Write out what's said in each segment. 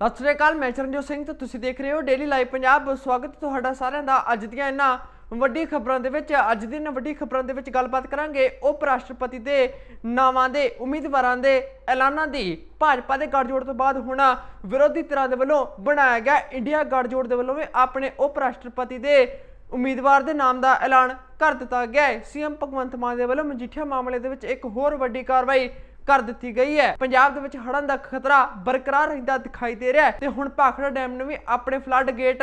ਸਤਿ ਸ੍ਰੀ ਅਕਾਲ, ਮੈਂ ਚਰਨਜੋਤ ਸਿੰਘ ਤੇ ਤੁਸੀਂ ਦੇਖ ਰਹੇ ਹੋ ਡੇਲੀ ਲਾਈਵ ਪੰਜਾਬ। ਸਵਾਗਤ ਤੁਹਾਡਾ ਸਾਰਿਆਂ ਦਾ। ਅੱਜ ਦੀਆਂ ਇਹਨਾਂ ਵੱਡੀ ਖਬਰਾਂ ਦੇ ਵਿੱਚ, ਅੱਜ ਦੀ ਇਹਨਾਂ ਵੱਡੀ ਖਬਰਾਂ ਦੇ ਵਿੱਚ ਗੱਲਬਾਤ ਕਰਾਂਗੇ ਉਪ ਰਾਸ਼ਟਰਪਤੀ ਦੇ ਨਾਵਾਂ ਦੇ, ਉਮੀਦਵਾਰਾਂ ਦੇ ਐਲਾਨਾਂ ਦੀ। ਭਾਜਪਾ ਦੇ ਗੱਠਜੋੜ ਤੋਂ ਬਾਅਦ ਹੁਣ ਵਿਰੋਧੀ ਧਿਰਾਂ ਦੇ ਵੱਲੋਂ ਬਣਾਇਆ ਗਿਆ ਇੰਡੀਆ ਗੱਠਜੋੜ ਦੇ ਵੱਲੋਂ ਵੀ ਆਪਣੇ ਉਪ ਰਾਸ਼ਟਰਪਤੀ ਦੇ ਉਮੀਦਵਾਰ ਦੇ ਨਾਮ ਦਾ ਐਲਾਨ ਕਰ ਦਿੱਤਾ ਗਿਆ ਹੈ। ਸੀਐਮ ਭਗਵੰਤ ਮਾਨ ਦੇ ਵੱਲੋਂ ਮਜੀਠੀਆ ਮਾਮਲੇ ਦੇ ਵਿੱਚ ਇੱਕ ਹੋਰ ਵੱਡੀ ਕਾਰਵਾਈ ਕਰ ਦਿੱਤੀ ਗਈ ਹੈ। ਪੰਜਾਬ ਦੇ ਵਿੱਚ ਹੜ੍ਹਾਂ ਦਾ ਖਤਰਾ ਬਰਕਰਾਰ ਰਹਿੰਦਾ ਦਿਖਾਈ ਦੇ ਰਿਹਾ ਹੈ ਤੇ ਹੁਣ ਭਾਖੜਾ ਡੈਮ ਨੂੰ ਵੀ ਆਪਣੇ ਫਲੱਡ ਗੇਟ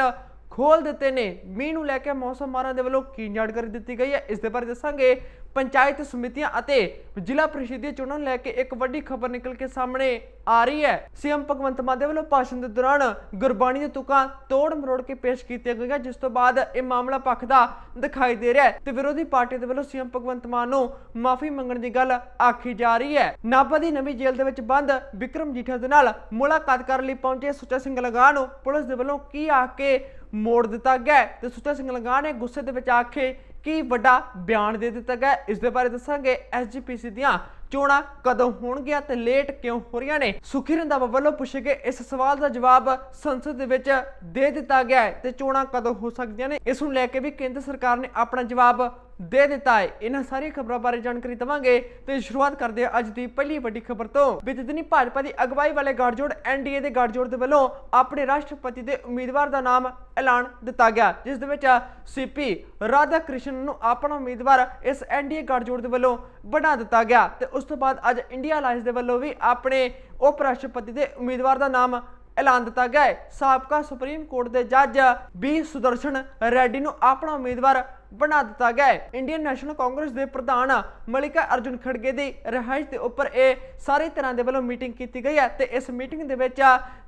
ਖੋਲ ਦਿੱਤੇ ਨੇ। ਮੀਂਹ ਨੂੰ ਲੈ ਕੇ ਮੌਸਮ ਮਾਰਾਂ ਦੇ ਵੱਲੋਂ ਕੀ ਜਾਣਕਾਰੀ ਦਿੱਤੀ ਗਈ ਹੈ, ਇਸ ਦੇ ਬਾਰੇ ਦੱਸਾਂਗੇ। ਪੰਚਾਇਤ ਸਮਿਤੀਆਂ ਅਤੇ ਜ਼ਿਲ੍ਹਾ ਪ੍ਰੀਸ਼ਦ ਦੀਆਂ ਚੋਣਾਂ ਨੂੰ ਲੈ ਕੇ ਇੱਕ ਵੱਡੀ ਖਬਰ ਨਿਕਲ ਕੇ ਸਾਹਮਣੇ ਆ ਰਹੀ ਹੈ। ਸੀਐਮ ਭਗਵੰਤ ਮਾਨ ਦੇ ਵੱਲੋਂ ਭਾਸ਼ਣ ਦੇ ਦੌਰਾਨ ਗੁਰਬਾਣੀ ਦੇ ਤੁਕਾਂ ਤੋੜ ਮਰੋੜ ਕੇ ਪੇਸ਼ ਕੀਤੀਆਂ ਗਈਆਂ, ਜਿਸ ਤੋਂ ਬਾਅਦ ਇਹ ਮਾਮਲਾ ਪੱਖਦਾ ਦਿਖਾਈ ਦੇ ਰਿਹਾ ਹੈ। ਤੇ ਵਿਰੋਧੀ ਪਾਰਟੀ ਦੇ ਵੱਲੋਂ ਸੀਐਮ ਭਗਵੰਤ ਮਾਨ ਨੂੰ ਮਾਫੀ ਮੰਗਣ ਦੀ ਗੱਲ ਆਖੀ ਜਾ ਰਹੀ ਹੈ। ਨਾਭਾ ਦੀ ਨਵੀਂ ਜੇਲ੍ਹ ਦੇ ਵਿੱਚ ਬੰਦ ਵਿਕਰਮ ਜੀਠਾ ਦੇ ਨਾਲ ਮੁਲਾਕਾਤ ਕਰਨ ਲਈ ਪਹੁੰਚੇ ਸੁੱਚਾ ਸਿੰਘ ਲਗਾ ਨੂੰ ਪੁਲਿਸ ਦੇ ਵੱਲੋਂ ਕੀ ਆਖ ਕੇ ਮੋੜ ਦਿੱਤਾ ਗਿਆ ਹੈ ਤੇ ਸੁੱਚਾ ਸਿੰਘ ਲਗਾ ਨੇ ਗੁੱਸੇ ਦੇ ਵਿੱਚ ਆਖੇ ਕੀ ਵੱਡਾ ਬਿਆਨ ਦੇ ਦਿੱਤਾ ਗਿਆ ਇਸ ਦੇ ਬਾਰੇ ਦੱਸਾਂਗੇ। ਐਸਜੀਪੀਸੀ ਦੀਆਂ ਚੋਣਾਂ ਕਦੋਂ ਹੋਣਗੀਆਂ ਤੇ ਲੇਟ ਕਿਉਂ ਹੋ ਰਹੀਆਂ ਨੇ? ਸੁਖੀ ਰੰਧਾਵਾ ਵੱਲੋਂ ਪੁੱਛੇ ਗਏ ਇਸ ਸਵਾਲ ਦਾ ਜਵਾਬ ਸੰਸਦ ਦੇ ਵਿੱਚ ਦੇ ਦਿੱਤਾ ਗਿਆ ਹੈ ਤੇ ਚੋਣਾਂ ਕਦੋਂ ਹੋ ਸਕਦੀਆਂ ਨੇ? ਇਸ ਨੂੰ ਲੈ ਕੇ ਵੀ ਕੇਂਦਰ ਸਰਕਾਰ ਨੇ ਆਪਣਾ ਜਵਾਬ ਦੇ ਦਿੱਤਾ ਹੈ। ਇਹਨਾਂ ਸਾਰੀਆਂ ਖਬਰਾਂ ਬਾਰੇ ਜਾਣਕਾਰੀ ਦਵਾਂਗੇ ਤੇ ਸ਼ੁਰੂਆਤ ਕਰਦੇ ਹਾਂ ਅੱਜ ਦੀ ਪਹਿਲੀ ਵੱਡੀ ਖਬਰ ਤੋਂ। ਬੀਤੇ ਭਾਜਪਾ ਦੀ ਅਗਵਾਈ ਵਾਲੇ ਗੱਠਜੋੜ ਐਨਡੀਏ ਦੇ ਗੱਠਜੋੜ ਦੇ ਵੱਲੋਂ ਆਪਣੇ ਰਾਸ਼ਟਰਪਤੀ ਦੇ ਉਮੀਦਵਾਰ ਦਾ ਨਾਮ ਐਲਾਨ ਦਿੱਤਾ ਗਿਆ, ਜਿਸ ਦੇ ਵਿੱਚ ਸੀਪੀ ਰਾਧਾ ਕ੍ਰਿਸ਼ਨ ਨੂੰ ਆਪਣਾ ਉਮੀਦਵਾਰ ਇਸ ਐਨਡੀਏ ਗੱਠਜੋੜ ਦੇ ਵੱਲੋਂ ਬਣਾ ਦਿੱਤਾ ਗਿਆ ਤੇ ਉਸ ਤੋਂ ਬਾਅਦ ਅੱਜ ਇੰਡੀਆ ਅਲਾਈਅੰਸ ਦੇ ਵੱਲੋਂ ਵੀ ਆਪਣੇ ਉਪ ਰਾਸ਼ਟਰਪਤੀ ਦੇ ਉਮੀਦਵਾਰ ਦਾ ਨਾਮ ਐਲਾਨ ਦਿੱਤਾ ਗਿਆ ਹੈ। ਸਾਬਕਾ ਸੁਪਰੀਮ ਕੋਰਟ ਦੇ ਜੱਜ ਬੀ ਸੁਦਰਸ਼ਨ ਰੈਡੀ ਨੂੰ ਆਪਣਾ ਉਮੀਦਵਾਰ ਬਣਾ ਦਿੱਤਾ ਗਿਆ ਹੈ। ਇੰਡੀਅਨ ਨੈਸ਼ਨਲ ਕਾਂਗਰਸ ਦੇ ਪ੍ਰਧਾਨ ਮਲਿਕਾ ਅਰਜੁਨ ਖੜਗੇ ਦੀ ਰਿਹਾਇਸ਼ ਦੇ ਉੱਪਰ ਇਹ ਸਾਰੇ ਤਰ੍ਹਾਂ ਦੇ ਵੱਲੋਂ ਮੀਟਿੰਗ ਕੀਤੀ ਗਈ ਹੈ ਤੇ ਇਸ ਮੀਟਿੰਗ ਦੇ ਵਿੱਚ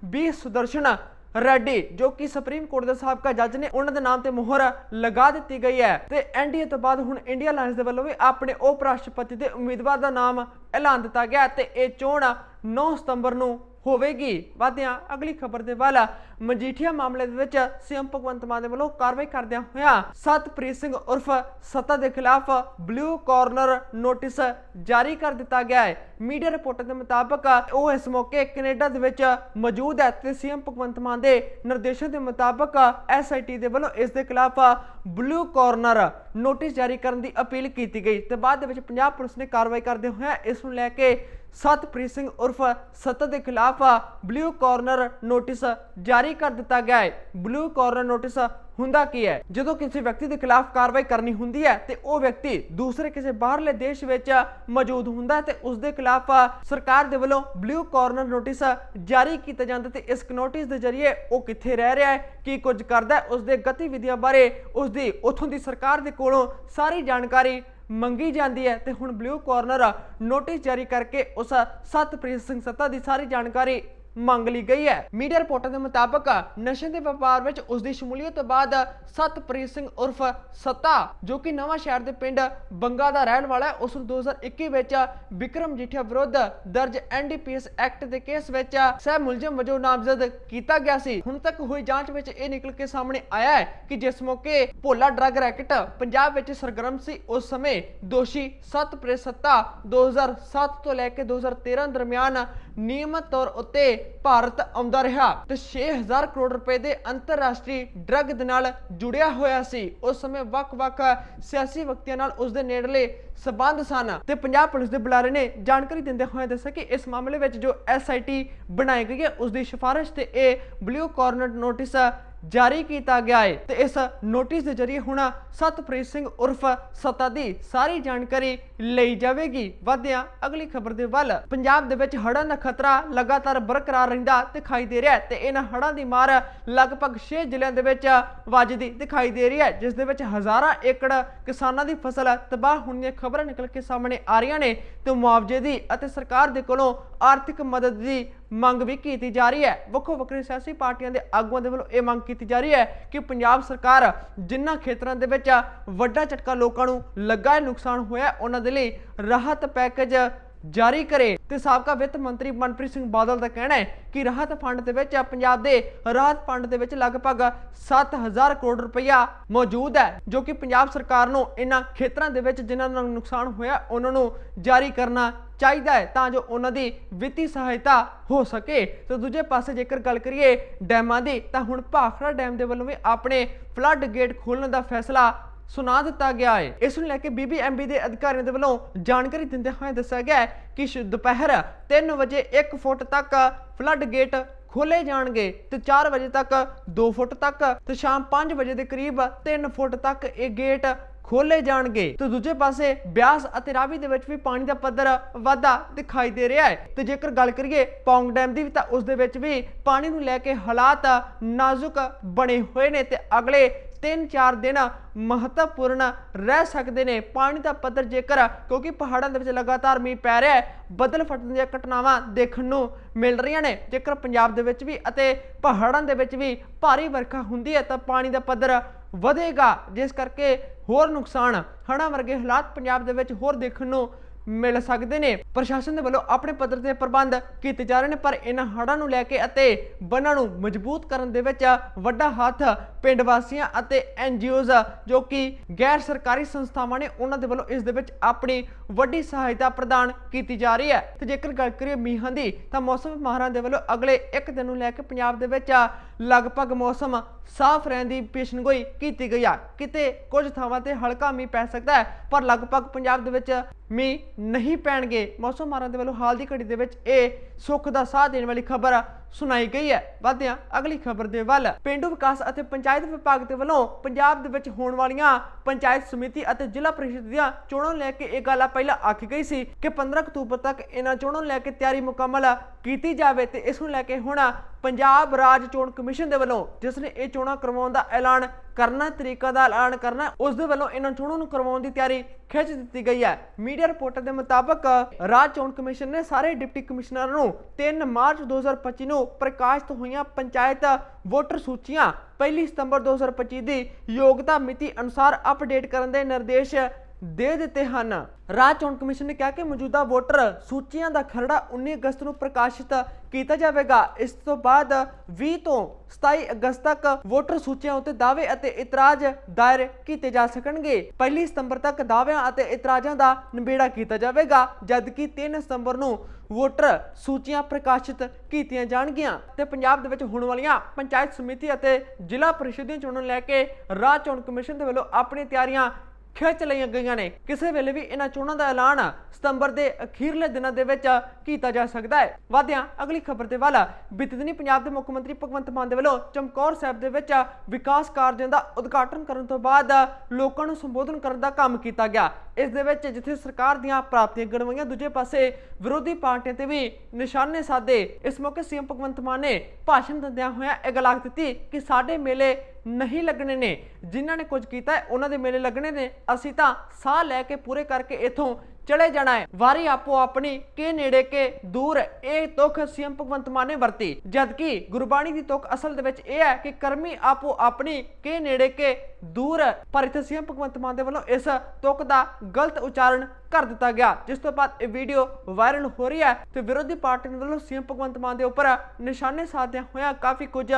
ਬੀ ਸੁਦਰਸ਼ਨ ਰੈਡੀ, ਜੋ ਕਿ ਸੁਪਰੀਮ ਕੋਰਟ ਦੇ ਸਾਬਕਾ ਜੱਜ ਨੇ ਉਹਨਾਂ ਦੇ ਨਾਮ ਤੇ ਮੋਹਰ ਲਗਾ ਦਿੱਤੀ ਗਈ ਹੈ। ਤੇ ਐਨਡੀਏ ਤੋਂ ਬਾਅਦ ਹੁਣ ਇੰਡੀਆ ਅਲਾਈਅੰਸ ਦੇ ਵੱਲੋਂ ਵੀ ਆਪਣੇ ਉਪ ਰਾਸ਼ਟਰਪਤੀ ਦੇ ਉਮੀਦਵਾਰ ਦਾ ਨਾਮ ਐਲਾਨ ਦਿੱਤਾ ਗਿਆ ਤੇ ਇਹ ਚੋਣ 9 ਸਤੰਬਰ ਨੂੰ ਹੋਵੇਗੀ। ਵਾਦਿਆਂ ਅਗਲੀ ਖਬਰ ਦੇ ਵੱਲ, ਮਜੀਠੀਆ ਮਾਮਲੇ ਦੇ ਵਿੱਚ ਸੀਐਮ ਭਗਵੰਤ ਮਾਨ ਦੇ ਵੱਲੋਂ ਕਾਰਵਾਈ ਕਰਦਿਆਂ ਹੋਇਆਂ ਸਤਪ੍ਰੀਤ ਸਿੰਘ ਉਰਫ ਸੱਤਾ ਦੇ ਖਿਲਾਫ ਬਲੂ ਕਾਰਨਰ ਨੋਟਿਸ ਜਾਰੀ ਕਰ ਦਿੱਤਾ ਗਿਆ ਹੈ। ਮੀਡੀਆ ਰਿਪੋਰਟ ਦੇ ਮੁਤਾਬਕ ਉਹ ਇਸ ਮੌਕੇ ਕੈਨੇਡਾ ਦੇ ਵਿੱਚ ਮੌਜੂਦ ਹੈ ਤੇ ਸੀਐਮ ਭਗਵੰਤ ਮਾਨ ਦੇ ਨਿਰਦੇਸ਼ਾਂ ਦੇ ਮੁਤਾਬਕ ਐਸਆਈਟੀ ਦੇ ਵੱਲੋਂ ਇਸ ਦੇ ਖਿਲਾਫ ਬਲੂ ਕਾਰਨਰ ਨੋਟਿਸ ਜਾਰੀ ਕਰਨ ਦੀ ਅਪੀਲ ਕੀਤੀ ਗਈ। ਤੇ ਬਾਅਦ ਦੇ ਵਿੱਚ ਪੰਜਾਬ ਪੁਲਿਸ ਨੇ ਕਾਰਵਾਈ ਕਰਦੇ ਹੋਇਆ ਇਸ ਨੂੰ ਲੈ ਕੇ ਸਤਪ੍ਰੀਤ ਸਿੰਘ ਉਰਫ ਸੱਤ ਦੇ ਖਿਲਾਫ ਬਲੂ ਕਾਰਨਰ ਨੋਟਿਸ ਜਾਰੀ ਕਰ ਦਿੱਤਾ ਗਿਆ ਹੈ। ਬਲੂ ਕਾਰਨਰ ਨੋਟਿਸ ਹੁੰਦਾ ਕੀ ਹੈ? ਜਦੋਂ ਕਿਸੇ ਵਿਅਕਤੀ ਦੇ ਖਿਲਾਫ ਕਾਰਵਾਈ ਕਰਨੀ ਹੁੰਦੀ ਹੈ, ਤੇ ਉਹ ਵਿਅਕਤੀ ਦੂਸਰੇ ਕਿਸੇ ਬਾਹਰਲੇ ਦੇਸ਼ ਵਿੱਚ ਮੌਜੂਦ ਹੁੰਦਾ ਹੈ ਤੇ ਉਸ ਦੇ ਖਿਲਾਫ ਸਰਕਾਰ ਦੇ ਵੱਲੋਂ ਬਲੂ ਕਾਰਨਰ ਨੋਟਿਸ ਜਾਰੀ ਕੀਤਾ ਜਾਂਦਾ ਤੇ ਇਸ ਨੋਟਿਸ ਦੇ ਜ਼ਰੀਏ ਉਹ ਕਿੱਥੇ ਰਹਿ ਰਿਹਾ ਹੈ, ਕੀ ਕੁਝ ਕਰਦਾ ਹੈ, ਉਸ ਦੇ ਗਤੀਵਿਧੀਆਂ ਬਾਰੇ ਉਸ ਦੀ, ਉਥੋਂ ਦੀ ਸਰਕਾਰ ਦੇ ਕੋਲੋਂ ਸਾਰੀ ਜਾਣਕਾਰੀ ਮੰਗੀ ਜਾਂਦੀ ਹੈ ਤੇ ਹੁਣ ਬਲੂ ਕਾਰਨਰ ਨੋਟਿਸ ਜਾਰੀ ਕਰਕੇ ਉਸ ਸਤਪ੍ਰੀਤ ਸਿੰਘ ਸੱਤਾ ਦੀ ਸਾਰੀ ਜਾਣਕਾਰੀ। ਮੰਗ ਲਈ ਗਈ ਹੈ। ਮੀਡੀਆ ਰਿਪੋਰਟਾਂ ਦੇ ਮੁਤਾਬਕ ਨਸ਼ੇ ਦੇ ਵਪਾਰ ਵਿੱਚ ਉਸ ਦੀ ਸ਼ਮੂਲੀਅਤ ਤੋਂ ਬਾਅਦ ਸਤਪ੍ਰੀਤ ਸਿੰਘ ਉਰਫ ਸੱਤਾ, ਜੋ ਕਿ ਨਵਾਂ ਸ਼ਹਿਰ ਦੇ ਪਿੰਡ ਬੰਗਾ ਦਾ ਰਹਿਣ ਵਾਲਾ ਹੈ, ਉਸ ਨੂੰ 2021 ਵਿੱਚ ਵਿਕਰਮ ਜੀਠਾ ਵਿਰੁੱਧ ਦਰਜ ਐਨਡੀਪੀਐਸ ਐਕਟ ਦੇ ਕੇਸ ਵਿੱਚ ਸਹਿ ਮੁਲਜ਼ਮ ਵਜੋਂ ਨਾਮਜ਼ਦ ਕੀਤਾ ਗਿਆ ਸੀ। ਹੁਣ ਤੱਕ ਹੋਈ ਜਾਂਚ ਵਿੱਚ ਇਹ ਨਿਕਲ ਕੇ ਸਾਹਮਣੇ ਆਇਆ ਹੈ ਕਿ ਜਿਸ ਮੌਕੇ ਭੋਲਾ ਡਰੱਗ ਰੈਕਟ ਪੰਜਾਬ ਵਿੱਚ ਸਰਗਰਮ ਸੀ, ਉਸ ਸਮੇਂ ਦੋਸ਼ੀ ਸਤਪ੍ਰੀਤ ਸੱਤਾ 2007 ਤੋਂ ਲੈ ਕੇ 2013 ਦਰਮਿਆਨ ਨਿਯਮਤ ਤੌਰ ਉੱਤੇ ਭਾਰਤ ਆਉਂਦਾ ਰਿਹਾ ਤੇ 6000 ਕਰੋੜ ਰੁਪਏ ਦੇ ਅੰਤਰਰਾਸ਼ਟਰੀ ਡਰੱਗ ਦੇ ਨਾਲ ਜੁੜਿਆ ਹੋਇਆ ਸੀ। ਉਸ ਸਮੇਂ ਵੱਖ-ਵੱਖ ਸਿਆਸੀ ਵਿਅਕਤੀਆਂ ਨਾਲ ਉਸ ਦੇ ਨੇੜਲੇ ਸਬੰਧ ਸਨ ਤੇ ਪੰਜਾਬ ਪੁਲਿਸ ਦੇ ਬੁਲਾਰੇ ਨੇ ਜਾਣਕਾਰੀ ਦਿੰਦੇ ਹੋਏ ਦੱਸਿਆ ਕਿ ਇਸ ਮਾਮਲੇ ਵਿੱਚ ਜੋ ਐਸਆਈਟੀ ਬਣਾਈ ਗਈ ਹੈ, ਉਸ ਦੀ ਸਿਫਾਰਿਸ਼ ਤੇ ਇਹ ਬਲੂ ਕਾਰਨਰ ਨੋਟਿਸ ਜਾਰੀ ਕੀਤਾ ਗਿਆ ਹੈ ਤੇ ਇਸ ਨੋਟਿਸ ਦੇ ਜ਼ਰੀਏ ਹੁਣ ਸਤਪ੍ਰੀਤ ਸਿੰਘ ਉਰਫ ਸੱਤਾ ਦੀ ਸਾਰੀ ਜਾਣਕਾਰੀ ਲਈ ਜਾਵੇਗੀ। ਵਧਿਆ ਅਗਲੀ ਖਬਰ ਦੇ ਵੱਲ ਪੰਜਾਬ ਦੇ ਵਿੱਚ ਹੜ੍ਹਾਂ ਦਾ ਖਤਰਾ ਲਗਾਤਾਰ ਬਰਕਰਾਰ ਰਹਿੰਦਾ ਦਿਖਾਈ ਦੇ ਰਿਹਾ ਹੈ ਤੇ ਇਹਨਾਂ ਹੜ੍ਹਾਂ ਦੀ ਮਾਰ ਲਗਭਗ 6 ਜ਼ਿਲ੍ਹਿਆਂ ਦੇ ਵਿੱਚ ਵੱਜਦੀ ਦਿਖਾਈ ਦੇ ਰਹੀ ਹੈ, ਜਿਸ ਦੇ ਵਿੱਚ ਹਜ਼ਾਰਾਂ ਏਕੜ ਕਿਸਾਨਾਂ ਦੀ ਫਸਲ ਤਬਾਹ ਹੋਣ ਦੀਆਂ ਖਬਰਾਂ ਨਿਕਲ ਕੇ ਸਾਹਮਣੇ ਆ ਰਹੀਆਂ ਨੇ ਤੇ ਮੁਆਵਜ਼ੇ ਦੀ ਅਤੇ ਸਰਕਾਰ ਦੇ ਕੋਲੋਂ ਆਰਥਿਕ ਮਦਦ ਦੀ ਮੰਗ ਵੀ ਕੀਤੀ ਜਾ ਰਹੀ ਹੈ। ਵੱਖੋ ਵੱਖਰੇ ਸਿਆਸੀ ਪਾਰਟੀਆਂ ਦੇ ਆਗੂਆਂ ਦੇ ਵੱਲੋਂ ਇਹ ਮੰਗ ਕੀਤੀ ਜਾ ਰਹੀ ਹੈ ਕਿ ਪੰਜਾਬ ਸਰਕਾਰ ਜਿਨ੍ਹਾਂ ਖੇਤਰਾਂ ਦੇ ਵਿੱਚ ਵੱਡਾ ਝਟਕਾ ਲੋਕਾਂ ਨੂੰ ਲੱਗਾ ਹੈ, ਨੁਕਸਾਨ ਹੋਇਆ ਉਹਨਾਂ ਦੇ ਲਈ ਰਾਹਤ ਪੈਕੇਜ ਜਾਰੀ ਕਰੇ। ਤੇ ਸਾਬਕਾ ਵਿੱਤ ਮੰਤਰੀ ਮਨਪ੍ਰੀਤ ਸਿੰਘ ਬਾਦਲ ਦਾ ਕਹਿਣਾ ਹੈ ਕਿ ਰਾਹਤ ਫੰਡ ਦੇ ਵਿੱਚ ਪੰਜਾਬ ਦੇ ਰਾਹਤ ਫੰਡ ਦੇ ਵਿੱਚ ਲਗਭਗ 7000 ਕਰੋੜ ਰੁਪਇਆ ਮੌਜੂਦ ਹੈ, ਜੋ ਕਿ ਪੰਜਾਬ ਸਰਕਾਰ ਨੂੰ ਇਹਨਾਂ ਖੇਤਰਾਂ ਦੇ ਵਿੱਚ ਜਿਨ੍ਹਾਂ ਨੂੰ ਨੁਕਸਾਨ ਹੋਇਆ, ਉਹਨਾਂ ਨੂੰ ਜਾਰੀ ਕਰਨਾ ਚਾਹੀਦਾ ਹੈ ਤਾਂ ਜੋ ਉਹਨਾਂ ਦੀ ਵਿੱਤੀ ਸਹਾਇਤਾ ਹੋ ਸਕੇ। ਤੇ ਦੂਜੇ ਪਾਸੇ ਜੇਕਰ ਗੱਲ ਕਰੀਏ ਡੈਮਾਂ ਦੀ, ਤਾਂ ਹੁਣ ਭਾਖੜਾ ਡੈਮ ਦੇ ਵੱਲੋਂ ਵੀ ਆਪਣੇ ਫਲੱਡ ਗੇਟ ਖੋਲਣ ਦਾ ਫੈਸਲਾ ਸੁਣਾ ਦਿੱਤਾ ਗਿਆ ਹੈ। ਇਸ ਨੂੰ ਲੈ ਕੇ ਬੀਬੀਐਮਬੀ ਦੇ ਅਧਿਕਾਰੀਆਂ ਦੇ ਵੱਲੋਂ ਜਾਣਕਾਰੀ ਦਿੰਦੇ ਹੋਏ ਦੱਸਿਆ ਗਿਆ ਕਿ ਸ਼- ਦੁਪਹਿਰ 3 ਵਜੇ 1 ਫੁੱਟ ਤੱਕ ਫਲੱਡ ਗੇਟ ਖੋਲੇ ਜਾਣਗੇ ਤੇ 4 ਵਜੇ ਤੱਕ 2 ਫੁੱਟ ਤੱਕ ਤੇ ਸ਼ਾਮ 5 ਵਜੇ ਦੇ ਕਰੀਬ 3 ਫੁੱਟ ਤੱਕ ਇਹ ਗੇਟ ਖੋਲੇ ਜਾਣਗੇ। ਤੇ ਦੂਜੇ ਪਾਸੇ ਬਿਆਸ ਅਤੇ ਰਾਵੀ ਦੇ ਵਿੱਚ ਵੀ ਪਾਣੀ ਦਾ ਪੱਧਰ ਵਾਧਾ ਦਿਖਾਈ ਦੇ ਰਿਹਾ ਹੈ। ਤੇ ਜੇਕਰ ਗੱਲ ਕਰੀਏ ਪੌਂਗ ਡੈਮ ਦੀ ਵੀ, ਤਾਂ ਉਸ ਦੇ ਵਿੱਚ ਵੀ ਪਾਣੀ ਨੂੰ ਲੈ ਕੇ ਹਾਲਾਤ ਨਾਜ਼ੁਕ ਬਣੇ ਹੋਏ ਨੇ ਤੇ ਅਗਲੇ 3-4 ਦਿਨ ਮਹੱਤਵਪੂਰਨ ਰਹਿ ਸਕਦੇ ਨੇ ਪਾਣੀ ਦਾ ਪੱਧਰ। ਜੇਕਰ ਕਿਉਂਕਿ ਪਹਾੜਾਂ ਦੇ ਵਿੱਚ ਲਗਾਤਾਰ ਮੀਂਹ ਪੈ ਰਿਹਾ ਹੈ, ਬੱਦਲ ਫਟਣ ਦੀਆਂ ਘਟਨਾਵਾਂ ਦੇਖਣ ਨੂੰ ਮਿਲ ਰਹੀਆਂ ਨੇ। ਜੇਕਰ ਪੰਜਾਬ ਦੇ ਵਿੱਚ ਵੀ ਅਤੇ ਪਹਾੜਾਂ ਦੇ ਵਿੱਚ ਵੀ ਭਾਰੀ ਵਰਖਾ ਹੁੰਦੀ ਹੈ, ਤਾਂ ਪਾਣੀ ਦਾ ਪੱਧਰ ਵਧੇਗਾ, ਜਿਸ ਕਰਕੇ ਹੋਰ ਨੁਕਸਾਨ ਹੜ੍ਹਾਂ ਵਰਗੇ ਹਾਲਾਤ ਪੰਜਾਬ ਦੇ ਵਿੱਚ ਹੋਰ ਦੇਖਣ ਨੂੰ ਮਿਲ ਸਕਦੇ ਨੇ। ਪ੍ਰਸ਼ਾਸਨ ਦੇ ਵੱਲੋਂ ਆਪਣੇ ਪੱਧਰ ਤੇ ਪ੍ਰਬੰਧ ਕੀਤੇ ਜਾ ਰਹੇ ਨੇ, ਪਰ ਇਹਨਾਂ ਹੜ੍ਹਾਂ ਨੂੰ ਲੈ ਕੇ ਅਤੇ ਬੰਨਾਂ ਨੂੰ ਮਜ਼ਬੂਤ ਕਰਨ ਦੇ ਵਿੱਚ ਵੱਡਾ ਹੱਥ ਪਿੰਡ ਵਾਸੀਆਂ ਅਤੇ ਐਨਜੀਓਜ਼ ਜੋ ਕਿ ਗੈਰ ਸਰਕਾਰੀ ਸੰਸਥਾਵਾਂ ਨੇ, ਉਹਨਾਂ ਦੇ ਵੱਲੋਂ ਇਸ ਦੇ ਵਿੱਚ ਆਪਣੀ ਵੱਡੀ ਸਹਾਇਤਾ ਪ੍ਰਦਾਨ ਕੀਤੀ ਜਾ ਰਹੀ ਹੈ। ਤੇ ਜੇਕਰ ਗੱਲ ਕਰੀਏ ਮੀਂਹਾਂ ਦੀ, ਤਾਂ ਮੌਸਮ ਮਾਹਰਾਂ ਦੇ ਵੱਲੋਂ ਅਗਲੇ ਇੱਕ ਦਿਨ ਨੂੰ ਲੈ ਕੇ ਪੰਜਾਬ ਦੇ ਵਿੱਚ ਲਗਭਗ ਮੌਸਮ ਸਾਫ਼ ਰਹਿਣ ਦੀ ਪੇਸ਼ਨਗੋਈ ਕੀਤੀ ਗਈ ਆ। ਕਿਤੇ ਕੁਝ ਥਾਵਾਂ ਤੇ ਹਲਕਾ ਮੀਂਹ ਪੈ ਸਕਦਾ ਹੈ, ਪਰ ਲਗਭਗ ਪੰਜਾਬ ਦੇ ਵਿੱਚ ਮੀਂਹ ਨਹੀਂ ਪੈਣਗੇ। ਮੌਸਮ ਮਾਹਰਾਂ ਦੇ ਵੱਲੋਂ ਹਾਲ ਦੀ ਘੜੀ ਦੇ ਵਿੱਚ ਇਹ ਸੁੱਖ ਦਾ ਸਾਹ ਦੇਣ ਵਾਲੀ ਖਬਰ ਸੁਣਾਈ ਗਈ ਹੈ। ਵਧਿਆ ਅਗਲੀ ਖਬਰ ਦੇ ਵੱਲ ਪਿੰਡੂ ਵਿਕਾਸ ਅਤੇ ਪੰਚਾਇਤ ਵਿਭਾਗ ਦੇ ਵੱਲੋਂ ਪੰਜਾਬ ਦੇ ਵਿੱਚ ਹੋਣ ਵਾਲੀਆਂ ਪੰਚਾਇਤ ਸਮਿਤੀ ਅਤੇ ਜ਼ਿਲ੍ਹਾ ਪ੍ਰੀਸ਼ਦ ਦੀਆਂ ਚੋਣਾਂ ਨੂੰ ਲੈ ਕੇ ਇਹ ਗੱਲ ਪਹਿਲਾਂ ਆਖੀ ਗਈ ਸੀ ਕਿ 15 ਅਕਤੂਬਰ ਤੱਕ ਇਹਨਾਂ ਚੋਣਾਂ ਨੂੰ ਲੈ ਕੇ ਤਿਆਰੀ ਮੁਕੰਮਲ ਕੀਤੀ ਜਾਵੇ ਤੇ ਇਸ ਨੂੰ ਲੈ ਕੇ ਹੁਣ ਪੰਜਾਬ ਰਾਜ ਚੋਣ ਕਮਿਸ਼ਨ ਦੇ ਵੱਲੋਂ ਜਿਸ ਨੇ ਇਹ ਚੋਣਾਂ ਕਰਵਾਉਣ ਦਾ ਐਲਾਨ ਕਰਨਾ, ਤਰੀਕਾ ਦਾ ਐਲਾਨ ਕਰਨਾ ਉਸ ਦੇ ਵੱਲੋਂ ਇਹਨਾਂ ਚੋਣਾਂ ਨੂੰ ਕਰਵਾਉਣ ਦੀ ਤਿਆਰੀ ਖਿੱਚ ਦਿੱਤੀ ਗਈ ਹੈ। ਮੀਡੀਆ ਰਿਪੋਰਟਾਂ ਦੇ ਮੁਤਾਬਕ, ਰਾਜ ਚੋਣ ਕਮਿਸ਼ਨ ਨੇ ਸਾਰੇ ਡਿਪਟੀ ਕਮਿਸ਼ਨਰਾਂ ਨੂੰ 3 ਮਾਰਚ 2025 ਨੂੰ ਪ੍ਰਕਾਸ਼ਿਤ ਹੋਈਆਂ ਪੰਚਾਇਤ ਵੋਟਰ ਸੂਚੀਆਂ 1 ਸਤੰਬਰ 2025 ਦੀ ਯੋਗਤਾ ਮਿਤੀ ਅਨੁਸਾਰ ਅਪਡੇਟ ਕਰਨ ਦੇ ਨਿਰਦੇਸ਼ ਦੇ ਦਿੱਤੇ ਹਨ। ਰਾਜ ਚੋਣ ਕਮਿਸ਼ਨ ਨੇ ਕਿਹਾ ਕਿ ਮੌਜੂਦਾ ਵੋਟਰ ਸੂਚੀਆਂ ਦਾ ਖਰੜਾ 19 ਅਗਸਤ ਨੂੰ ਪ੍ਰਕਾਸ਼ਿਤ ਕੀਤਾ ਜਾਵੇਗਾ। ਇਸ ਤੋਂ ਬਾਅਦ 20 ਤੋਂ 27 ਅਗਸਤ ਤੱਕ ਵੋਟਰ ਸੂਚੀਆਂ ਉੱਤੇ ਦਾਅਵੇ ਅਤੇ ਇਤਰਾਜ਼ ਦਾਇਰ ਕੀਤੇ ਜਾ ਸਕਣਗੇ। 1 ਸਤੰਬਰ ਤੱਕ ਦਾਅਵਿਆਂ ਅਤੇ ਇਤਰਾਜ਼ਾਂ ਦਾ ਨਿਬੇੜਾ ਕੀਤਾ ਜਾਵੇਗਾ, ਜਦਕਿ 3 ਸਤੰਬਰ ਨੂੰ ਵੋਟਰ ਸੂਚੀਆਂ ਪ੍ਰਕਾਸ਼ਿਤ ਕੀਤੀਆਂ ਜਾਣਗੀਆਂ। ਤੇ ਪੰਜਾਬ ਦੇ ਵਿੱਚ ਹੋਣ ਵਾਲੀਆਂ ਪੰਚਾਇਤ ਸਮਿਤੀ ਅਤੇ ਜ਼ਿਲ੍ਹਾ ਪ੍ਰੀਸ਼ਦ ਦੀਆਂ ਚੋਣਾਂ ਲੈ ਕੇ ਰਾਜ ਚੋਣ ਕਮਿਸ਼ਨ ਦੇ ਵੱਲੋਂ ਆਪਣੀ ਤਿਆਰੀਆਂ ਖਿੱਚ ਲਈਆਂ ਗਈਆਂ ਨੇ। ਕਿਸੇ ਵੇਲੇ ਵੀ ਇਹਨਾਂ ਚੋਣਾਂ ਦਾ ਐਲਾਨ ਸਤੰਬਰ ਦੇ ਅਖੀਰਲੇ ਦਿਨਾਂ ਦੇ ਵਿੱਚ ਕੀਤਾ ਜਾ ਸਕਦਾ ਹੈ। ਵਾਦਿਆਂ ਅਗਲੀ ਖਬਰ ਦੇ ਵੱਲ ਬੀਤੇ ਦਿਨੀ ਪੰਜਾਬ ਦੇ ਮੁੱਖ ਮੰਤਰੀ ਭਗਵੰਤ ਮਾਨ ਦੇ ਵੱਲੋਂ ਚਮਕੌਰ ਸਾਹਿਬ ਦੇ ਵਿੱਚ ਵਿਕਾਸ ਕਾਰਜਾਂ ਦਾ ਉਦਘਾਟਨ ਕਰਨ ਤੋਂ ਬਾਅਦ ਲੋਕਾਂ ਨੂੰ ਸੰਬੋਧਨ ਕਰਨ ਦਾ ਕੰਮ ਕੀਤਾ ਗਿਆ। ਇਸ ਦੇ ਵਿੱਚ ਜਿੱਥੇ ਸਰਕਾਰ ਦੀਆਂ ਪ੍ਰਾਪਤੀਆਂ ਗਣਵਾਈਆਂ, ਦੂਜੇ ਪਾਸੇ ਵਿਰੋਧੀ ਪਾਰਟੀਆਂ ਤੇ ਵੀ ਨਿਸ਼ਾਨੇ ਸਾਧੇ। ਇਸ ਮੌਕੇ ਸੀਐਮ ਭਗਵੰਤ ਮਾਨ ਨੇ ਭਾਸ਼ਣ ਦਿੰਦਿਆਂ ਹੋਇਆਂ ਇਹ ਗੱਲ ਆਖ ਦਿੱਤੀ ਕਿ ਸਾਡੇ ਮੇਲੇ ਨਹੀਂ ਲੱਗਣੇ ਨੇ। ਜਿਨ੍ਹਾਂ ਨੇ ਕੁਝ ਕੀਤਾ ਉਹਨਾਂ ਦੇ ਮੇਲੇ ਲੱਗਣੇ ਨੇ। ਅਸੀਂ ਤਾਂ ਸਾਹ ਲੈ ਕੇ ਪੂਰੇ ਕਰਕੇ ਇਥੋਂ ਚਲੇ ਜਾਣਾ ਹੈ। ਵਾਰੀ ਆਪੋ ਆਪਣੀ ਕੇ ਨੇੜੇ ਕੇ ਦੂਰ ਇਹ ਤੁਖ ਸੀਐਮ ਭਗਵੰਤ ਮਾਨ ਨੇ ਵਰਤੀ। ਜਦਕਿ ਗੁਰਬਾਣੀ ਦੀ ਤੁਕ ਅਸਲ ਦੇ ਵਿੱਚ ਇਹ ਹੈ ਕਿ ਕਰਮੀ ਆਪੋ ਆਪਣੀ ਕੇ ਨੇੜੇ ਕੇ ਦੂਰ ਪਰ ਇੱਥੇ ਸੀਐਮ ਭਗਵੰਤ ਮਾਨ ਦੇ ਵੱਲੋਂ ਇਸ ਤੁਕ ਦਾ ਗਲਤ ਉਚਾਰਨ ਕਰ ਦਿੱਤਾ ਗਿਆ। ਜਿਸ ਤੋਂ ਬਾਅਦ ਇਹ ਵੀਡੀਓ ਵਾਇਰਲ ਹੋ ਰਹੀ ਹੈ। ਤੇ ਵਿਰੋਧੀ ਪਾਰਟੀ ਦੇ ਵੱਲੋਂ ਸੀਐਮ ਭਗਵੰਤ ਮਾਨ ਦੇ ਉੱਪਰ ਨਿਸ਼ਾਨੇ ਸਾਧਿਆ ਹੋਇਆ ਕਾਫੀ ਕੁਝ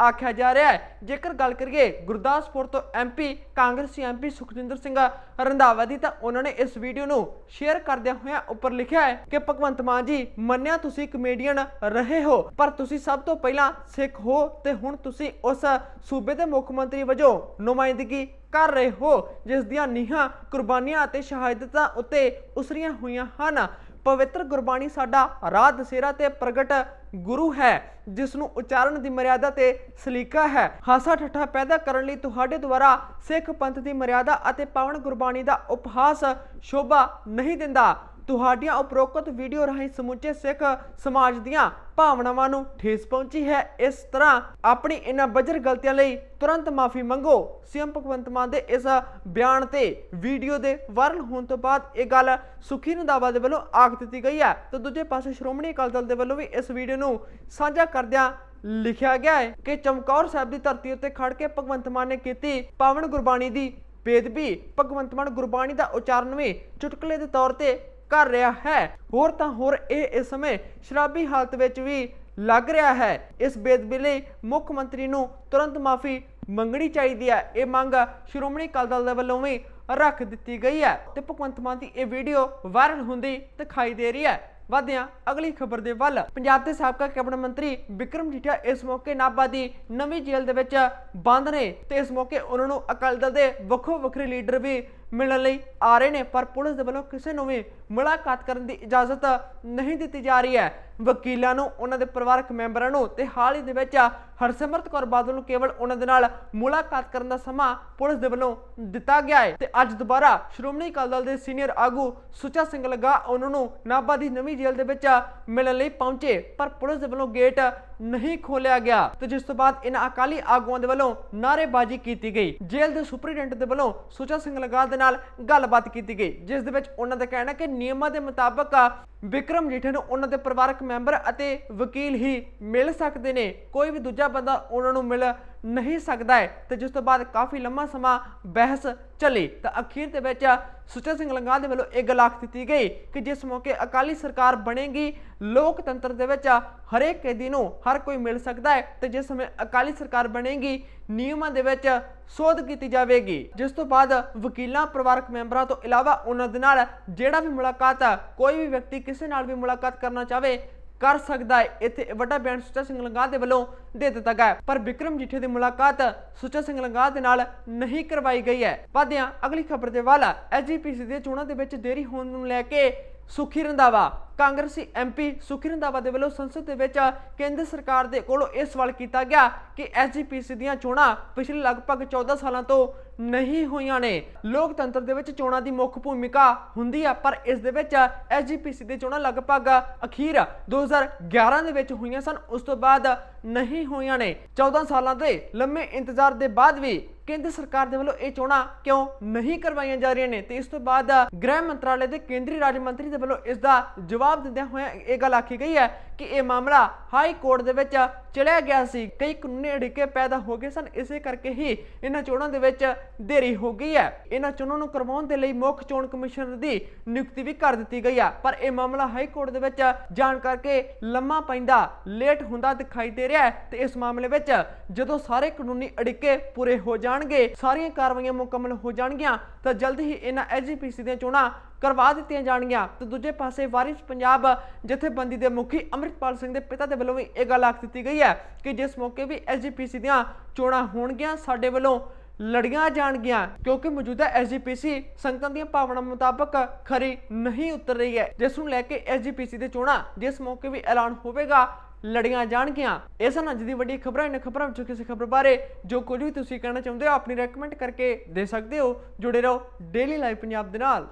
ਆਖਿਆ ਜਾ ਰਿਹਾ ਹੈ। ਜੇਕਰ ਗੱਲ ਕਰੀਏ ਗੁਰਦਾਸਪੁਰ ਤੋਂ ਐਮਪੀ ਕਾਂਗਰਸੀ ਐਮਪੀ ਸੁਖਜਿੰਦਰ ਸਿੰਘ ਰੰਧਾਵਾ ਦੀ, ਤਾਂ ਉਹਨਾਂ ਨੇ ਇਸ ਵੀਡੀਓ ਨੂੰ ਸ਼ੇਅਰ ਕਰਦਿਆਂ ਹੋਇਆਂ ਉੱਪਰ ਲਿਖਿਆ ਹੈ ਕਿ ਭਗਵੰਤ ਮਾਨ ਜੀ, ਮੰਨਿਆ ਤੁਸੀਂ ਕਮੇਡੀਅਨ ਰਹੇ ਹੋ, ਪਰ ਤੁਸੀਂ ਸਭ ਤੋਂ ਪਹਿਲਾਂ ਸਿੱਖ ਹੋ ਤੇ ਹੁਣ ਤੁਸੀਂ ਉਸ ਸੂਬੇ ਦੇ ਮੁੱਖ ਮੰਤਰੀ ਵਜੋਂ ਨੁਮਾਇੰਦਗੀ ਕਰ ਰਹੇ ਹੋ, ਜਿਸ ਦੀਆਂ ਨੀਹਾਂ ਕੁਰਬਾਨੀਆਂ ਅਤੇ ਸ਼ਹਾਦਤਾਂ ਉੱਤੇ ਉਸਰੀਆਂ ਹੋਈਆਂ ਹਨ। ਪਵਿੱਤਰ ਗੁਰਬਾਣੀ ਸਾਡਾ ਰਾਹ ਦਸੇਰਾ ਤੇ ਪ੍ਰਗਟ ਗੁਰੂ ਹੈ ਜਿਸ ਨੂੰ ਉਚਾਰਨ ਦੀ ਮਰਿਆਦਾ ਤੇ ਸਲੀਕਾ ਹੈ। ਹਾਸਾ ਠੱਠਾ ਪੈਦਾ ਕਰਨ ਲਈ ਤੁਹਾਡੇ ਦੁਆਰਾ ਸਿੱਖ ਪੰਥ ਦੀ ਮਰਿਆਦਾ ਅਤੇ ਪਾਵਨ ਗੁਰਬਾਣੀ ਦਾ ਉਪਹਾਸ ਸ਼ੋਭਾ ਨਹੀਂ ਦਿੰਦਾ। ਤੁਹਾਡੀਆਂ ਉਪਰੋਕਤ ਵੀਡੀਓ ਰਾਹੀਂ ਸਮੁੱਚੇ ਸਿੱਖ ਸਮਾਜ ਦੀਆਂ ਭਾਵਨਾਵਾਂ ਨੂੰ ਠੇਸ ਪਹੁੰਚੀ ਹੈ। ਇਸ ਤਰ੍ਹਾਂ ਆਪਣੀ ਇਹਨਾਂ ਬਜਰ ਗਲਤੀਆਂ ਲਈ ਤੁਰੰਤ ਮਾਫੀ ਮੰਗੋ। ਸੀਐਮ ਭਗਵੰਤ ਮਾਨ ਦੇ ਇਸ ਬਿਆਨ ਤੇ ਵੀਡੀਓ ਦੇ ਵਾਇਰਲ ਹੋਣ ਤੋਂ ਬਾਅਦ ਇਹ ਗੱਲ ਸੁਖੀ ਰੰਧਾਵਾ ਦੇ ਵੱਲੋਂ ਆਖ ਦਿੱਤੀ ਗਈ ਹੈ। ਤੇ ਦੂਜੇ ਪਾਸੇ ਸ਼੍ਰੋਮਣੀ ਅਕਾਲੀ ਦਲ ਦੇ ਵੱਲੋਂ ਵੀ ਇਸ ਵੀਡੀਓ ਨੂੰ ਸਾਂਝਾ ਕਰਦਿਆਂ ਲਿਖਿਆ ਗਿਆ ਹੈ ਕਿ ਚਮਕੌਰ ਸਾਹਿਬ ਦੀ ਧਰਤੀ ਉੱਤੇ ਖੜ ਕੇ ਭਗਵੰਤ ਮਾਨ ਨੇ ਕੀਤੀ ਪਾਵਨ ਗੁਰਬਾਣੀ ਦੀ ਬੇਦਬੀ ਭਗਵੰਤ ਮਾਨ ਗੁਰਬਾਣੀ ਦਾ ਉਚਾਰਨ ਵੀ ਚੁਟਕਲੇ ਦੇ ਤੌਰ ਤੇ ਕਰ ਰਿਹਾ ਹੈ। ਹੋਰ ਤਾਂ ਹੋਰ ਇਹ ਇਸ ਸਮੇਂ ਸ਼ਰਾਬੀ ਹਾਲਤ ਵਿੱਚ ਵੀ ਲੱਗ ਰਿਹਾ ਹੈ। ਇਸ ਬੇਦਬੀ ਮੁੱਖ ਮੰਤਰੀ ਨੂੰ ਤੁਰੰਤ ਮਾਫੀ ਮੰਗਣੀ ਚਾਹੀਦੀ ਹੈ। ਇਹ ਮੰਗ ਸ਼੍ਰੋਮਣੀ ਅਕਾਲੀ ਦਲ ਦੇ ਵੱਲੋਂ ਵੀ ਰੱਖ ਦਿੱਤੀ ਗਈ ਹੈ ਤੇ ਭਗਵੰਤ ਮਾਨ ਦੀ ਇਹ ਵੀਡੀਓ ਵਾਇਰਲ ਹੁੰਦੀ ਦਿਖਾਈ ਦੇ ਰਹੀ ਹੈ। ਵਧਦੇ ਹਾਂ ਅਗਲੀ ਖਬਰ ਦੇ ਵੱਲ। ਪੰਜਾਬ ਦੇ ਸਾਬਕਾ ਕੈਬਨਿਟ ਮੰਤਰੀ ਵਿਕਰਮ ਜੀਠਾ ਇਸ ਮੌਕੇ ਨਾਭਾ ਦੀ ਨਵੀਂ ਜੇਲ੍ਹ ਦੇ ਵਿੱਚ ਬੰਦ ਨੇ ਤੇ ਇਸ ਮੌਕੇ ਉਹਨਾਂ ਨੂੰ ਅਕਾਲੀ ਦਲ ਦੇ ਵੱਖੋ ਵੱਖਰੇ ਲੀਡਰ ਵੀ ਮਿਲਣ ਲਈ ਆ ਰਹੇ ਨੇ। ਪਰ ਪੁਲਿਸ ਦੇ ਵੱਲੋਂ ਕਿਸੇ ਨੂੰ ਵੀ ਮੁਲਾਕਾਤ ਕਰਨ ਦੀ ਇਜਾਜ਼ਤ ਨਹੀਂ ਦਿੱਤੀ ਜਾ ਰਹੀ ਹੈ। ਵਕੀਲਾਂ ਨੂੰ, ਉਹਨਾਂ ਦੇ ਪਰਿਵਾਰਕ ਮੈਂਬਰਾਂ ਨੂੰ ਤੇ ਹਾਲ ਹੀ ਦੇ ਵਿੱਚ ਹਰਸਿਮਰਤ ਕੌਰ ਬਾਦਲ ਨੂੰ ਕੇਵਲ ਉਹਨਾਂ ਦੇ ਨਾਲ ਮੁਲਾਕਾਤ ਕਰਨ ਦਾ ਸਮਾਂ ਪੁਲਿਸ ਦੇ ਵੱਲੋਂ ਦਿੱਤਾ ਗਿਆ ਹੈ। ਤੇ ਅੱਜ ਦੁਬਾਰਾ ਸ਼੍ਰੋਮਣੀ ਅਕਾਲੀ ਦਲ ਦੇ ਸੀਨੀਅਰ ਆਗੂ ਸੁੱਚਾ ਸਿੰਘ ਲਗਾ ਉਹਨਾਂ ਨੂੰ ਨਾਭਾ ਦੀ ਨਵੀਂ ਜੇਲ੍ਹ ਦੇ ਵਿੱਚ ਮਿਲਣ ਲਈ ਪਹੁੰਚੇ, ਪਰ ਪੁਲਿਸ ਦੇ ਵੱਲੋਂ ਗੇਟ ਨਹੀਂ ਖੋਲਿਆ ਗਿਆ। ਤੇ ਜਿਸ ਤੋਂ ਬਾਅਦ ਇਹਨਾਂ ਅਕਾਲੀ ਆਗੂਆਂ ਦੇ ਵੱਲੋਂ ਨਾਅਰੇਬਾਜ਼ੀ ਕੀਤੀ ਗਈ। ਜੇਲ੍ਹ ਦੇ ਸੁਪਰਡੈਂਟ ਦੇ ਵੱਲੋਂ ਸੁੱਚਾ ਸਿੰਘ ਲਗਾ ਦੇ ਨਾਲ ਗੱਲਬਾਤ ਕੀਤੀ ਗਈ, ਜਿਸ ਦੇ ਵਿੱਚ ਉਹਨਾਂ ਦਾ ਕਹਿਣਾ ਕਿ ਨਿਯਮਾਂ ਦੇ ਮੁਤਾਬਕ ਵਿਕਰਮ ਜੀਠੇ ਨੂੰ ਉਹਨਾਂ ਦੇ ਪਰਿਵਾਰਕ ਮੈਂਬਰ ਅਤੇ ਵਕੀਲ ਹੀ ਮਿਲ ਸਕਦੇ ਨੇ। ਕੋਈ ਵੀ ਦੂਜਾ ਬੰਦਾ ਉਹਨਾਂ ਨੂੰ ਮਿਲ ਨਹੀਂ ਸਕਦਾ ਹੈ ਤੇ ਜਿਸ ਤੋਂ ਬਾਅਦ ਕਾਫੀ ਲੰਮਾ ਸਮਾਂ ਬਹਿਸ ਚੱਲੀ। ਤਾਂ ਅਖੀਰ ਦੇ ਵਿੱਚ ਸੁੱਚਾ ਸਿੰਘ ਲੰਗਾ ਦੇ ਵੱਲੋਂ ਇਹ ਗੱਲ ਆਖ ਦਿੱਤੀ ਗਈ ਕਿ ਜਿਸ ਮੌਕੇ ਅਕਾਲੀ ਸਰਕਾਰ ਬਣੇਗੀ, ਲੋਕਤੰਤਰ ਦੇ ਵਿੱਚ ਹਰੇਕ ਕੈਦੀ ਨੂੰ ਹਰ ਕੋਈ ਮਿਲ ਸਕਦਾ ਹੈ ਤੇ ਜਿਸ ਸਮੇਂ ਅਕਾਲੀ ਸਰਕਾਰ ਬਣੇਗੀ, ਨਿਯਮਾਂ ਦੇ ਵਿੱਚ ਸੋਧ ਕੀਤੀ ਜਾਵੇਗੀ। ਜਿਸ ਤੋਂ ਬਾਅਦ ਵਕੀਲਾਂ, ਪਰਿਵਾਰਕ ਮੈਂਬਰਾਂ ਤੋਂ ਇਲਾਵਾ ਉਹਨਾਂ ਦੇ ਨਾਲ ਜਿਹੜਾ ਵੀ ਮੁਲਾਕਾਤ ਕੋਈ ਵੀ ਵਿਅਕਤੀ ਕਿਸੇ ਨਾਲ ਵੀ ਮੁਲਾਕਾਤ ਕਰਨਾ ਚਾਹਵੇ, ਕਰ ਸਕਦਾ ਹੈ। ਇੱਥੇ ਵੱਡਾ ਬਿਆਨ ਸੁੱਚਾ ਸਿੰਘ ਲੰਗਾ ਦੇ ਵੱਲੋਂ ਦੇ ਦਿੱਤਾ ਗਿਆ ਪਰ ਵਿਕਰਮ ਜੀਠੇ ਦੀ ਮੁਲਾਕਾਤ ਸੁੱਚਾ ਸਿੰਘ ਲੰਗਾ ਦੇ ਨਾਲ ਨਹੀਂ ਕਰਵਾਈ ਗਈ ਹੈ। ਵਧਿਆਂ, ਅਗਲੀ ਖਬਰ ਦੇ ਵੱਲ ਐਸਜੀਪੀਸੀ ਦੀਆਂ ਚੋਣਾਂ ਦੇ ਵਿੱਚ ਦੇਰੀ ਹੋਣ ਨੂੰ ਲੈ ਕੇ ਸੁਖੀ ਰੰਧਾਵਾ ਕਾਂਗਰਸੀ ਐਮਪੀ ਸੁਖੀ ਰੰਧਾਵਾ ਦੇ ਵੱਲੋਂ ਸੰਸਦ ਦੇ ਵਿੱਚ ਕੇਂਦਰ ਸਰਕਾਰ ਦੇ ਕੋਲੋਂ ਇਹ ਸਵਾਲ ਕੀਤਾ ਗਿਆ ਕਿ ਐਸਜੀਪੀਸੀ ਦੀਆਂ ਚੋਣਾਂ ਪਿਛਲੇ ਲਗਭਗ 14 ਸਾਲਾਂ ਤੋਂ ਨਹੀਂ ਹੋਈਆਂ ਨੇ। ਲੋਕਤੰਤਰ ਦੇ ਵਿੱਚ ਚੋਣਾਂ ਦੀ ਮੁੱਖ ਭੂਮਿਕਾ ਹੁੰਦੀ ਆ, ਪਰ ਇਸ ਦੇ ਵਿੱਚ ਐਸਜੀਪੀਸੀ ਦੇ ਚੋਣਾਂ ਲਗਭਗ ਅਖੀਰ 2011 ਦੇ ਵਿੱਚ ਹੋਈਆਂ ਸਨ, ਉਸ ਤੋਂ ਬਾਅਦ ਨਹੀਂ ਹੋਈਆਂ ਨੇ। 14 ਸਾਲਾਂ ਦੇ ਲੰਮੇ ਇੰਤਜ਼ਾਰ ਦੇ ਬਾਅਦ ਵੀ ਕੇਂਦਰ ਸਰਕਾਰ ਦੇ ਵੱਲੋਂ ਇਹ ਚੋਣਾਂ ਕਿਉਂ ਨਹੀਂ ਕਰਵਾਈਆਂ ਜਾ ਰਹੀਆਂ ਨੇ, ਤੇ ਇਸ ਤੋਂ ਬਾਅਦ ਗ੍ਰਹਿ ਮੰਤਰਾਲੇ ਦੇ ਕੇਂਦਰੀ ਰਾਜ ਮੰਤਰੀ ਦੇ ਵੱਲੋਂ ਇਸ ਦਾ ਜਵਾਬ ਦਿੰਦਿਆਂ ਹੋਇਆਂ ਇਹ ਗੱਲ ਆਖੀ ਗਈ ਹੈ ਕਿ ਇਹ ਮਾਮਲਾ ਹਾਈ ਕੋਰਟ ਦੇ ਵਿੱਚ ਚਲਿਆ ਗਿਆ ਸੀ। ਕਈ ਕਾਨੂੰਨੀ ਅੜਿੱਕੇ ਪੈਦਾ ਹੋ ਗਏ ਸਨ। ਇਸੇ ਕਰਕੇ ਹੀ ਇਹਨਾਂ ਚੋਣਾਂ ਦੇ ਵਿੱਚ ਦੇਰੀ ਹੋ ਗਈ ਹੈ। ਇਹਨਾਂ ਚੋਣਾਂ ਨੂੰ ਕਰਵਾਉਣ ਦੇ ਲਈ ਮੁੱਖ ਚੋਣ ਕਮਿਸ਼ਨਰ ਦੀ ਨਿਯੁਕਤੀ ਵੀ ਕਰ ਦਿੱਤੀ ਗਈ ਹੈ। ਪਰ ਇਹ ਮਾਮਲਾ ਹਾਈ ਕੋਰਟ ਦੇ ਵਿੱਚ ਜਾਣ ਕਰਕੇ ਲੰਮਾ ਪੈਂਦਾ, ਲੇਟ ਹੁੰਦਾ ਦਿਖਾਈ ਦੇ ਰਿਹਾ ਹੈ ਤੇ ਇਸ ਮਾਮਲੇ ਵਿੱਚ ਜਦੋਂ ਸਾਰੇ ਕਾਨੂੰਨੀ ਅੜਿੱਕੇ ਪੂਰੇ ਹੋ ਜਾਣਗੇ, ਸਾਰੀਆਂ ਕਾਰਵਾਈਆਂ ਮੁਕੰਮਲ ਹੋ ਜਾਣਗੀਆਂ, ਤਾਂ ਜਲਦ ਹੀ ਇਹਨਾਂ ਐਸਜੀਪੀਸੀ ਦੀਆਂ ਚੋਣਾਂ ਕਰਵਾ ਦਿੱਤੀਆਂ ਜਾਣਗੀਆਂ। ਤੇ ਦੂਜੇ ਪਾਸੇ ਵਾਰਿਸ ਪੰਜਾਬ ਜਥੇਬੰਦੀ ਦੇ ਮੁਖੀ ਅੰਮ੍ਰਿਤਪਾਲ ਸਿੰਘ ਦੇ ਪਿਤਾ ਦੇ ਵੱਲੋਂ ਵੀ ਇਹ ਗੱਲ ਆਖ ਦਿੱਤੀ ਗਈ ਹੈ ਕਿ ਜਿਸ ਮੌਕੇ ਵੀ ਐਸਜੀਪੀਸੀ ਦੀਆਂ ਚੋਣਾਂ ਹੋਣਗੀਆਂ, ਸਾਡੇ ਵੱਲੋਂ ਲੜੀਆਂ ਜਾਣਗੀਆਂ, ਕਿਉਂਕਿ ਮੌਜੂਦਾ ਐਸਜੀਪੀਸੀ ਸੰਗਤਾਂ ਦੀਆਂ ਭਾਵਨਾ ਮੁਤਾਬਕ ਖਰੀ ਨਹੀਂ ਉਤਰ ਰਹੀ ਹੈ। ਜਿਸ ਨੂੰ ਲੈ ਕੇ ਐਸਜੀਪੀਸੀ ਦੇ ਚੋਣਾਂ ਜਿਸ ਮੌਕੇ ਵੀ ਐਲਾਨ ਹੋਵੇਗਾ, ਲੜੀਆਂ ਜਾਣਗੀਆਂ। ਇਹ ਸਨ ਅੱਜ ਦੀ ਵੱਡੀ ਖਬਰਾਂ ਇਹਨਾਂ ਖਬਰਾਂ ਵਿੱਚੋਂ ਕਿਸੇ ਖਬਰ ਬਾਰੇ ਜੋ ਕੁਝ ਵੀ ਤੁਸੀਂ ਕਹਿਣਾ ਚਾਹੁੰਦੇ ਹੋ, ਆਪਣੀ ਰეკਮੈਂਡ ਕਰਕੇ ਦੇ ਸਕਦੇ ਹੋ। ਜੁੜੇ ਰਹੋ ਡੇਲੀ ਲਾਈਵ ਪੰਜਾਬ ਦੇ ਨਾਲ।